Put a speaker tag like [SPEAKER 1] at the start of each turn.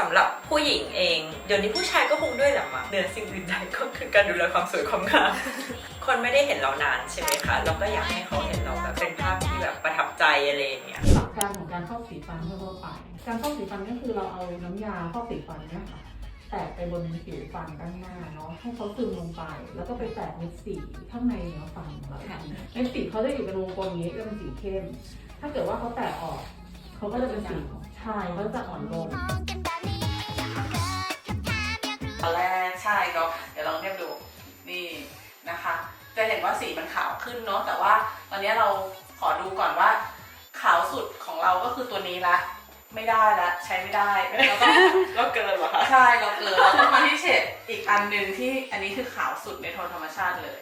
[SPEAKER 1] สำหรับผู้หญิงเอง เดี๋ยวนี้ผู้ชายก็คงด้วยแหละมั้งเหนือสิ่งอื่นใดก็คือการดูแลความสวยความงามคนไม่ได้เห็นเรานานใช่ไหมคะเราก็อยากให้เขาเห็นเราแบบเป็นภาพที่แบบประทับใจอะไรอย่างเงี้ย
[SPEAKER 2] หลักการของการฟอกสีฟันทั่วๆไป การฟอกสีฟันก็คือเราเอาน้ำยาฟอกสีฟันเนี่ยค่ะแตะไปบนผิวฟันด้านหน้าเนาะให้เขาซึมลงไป แล้วก็ไปแตะเม็ดสีข้างในเนื้อฟันของเราเม็ดสีเขาจะอยู่เป็นวงกลมอย่างนี้จะเป็นสีเข้ม ถ้าเกิดว่าเขาแตะออก เขาก็จะเป็นสีชายเขาจะอ่อนลง
[SPEAKER 3] ตอนแรกใช่ก็เดี๋ยวลองเทียบดูนี่นะคะ จะเห็นว่าสีมันขาวขึ้นเนาะแต่ว่าตอนนี้เราขอดูก่อนว่า ขาวสุดของเราก็คือตัวนี้ละไม่ได้ละใช้ไม่ได้เราต้อง
[SPEAKER 1] เราเกินเหรอคะ
[SPEAKER 3] ใช่เราเกินเราต้องมาที่เฉดอีกอันหนึ่งที่อันนี้คือขาวสุดในโทนธรรมชาติเลย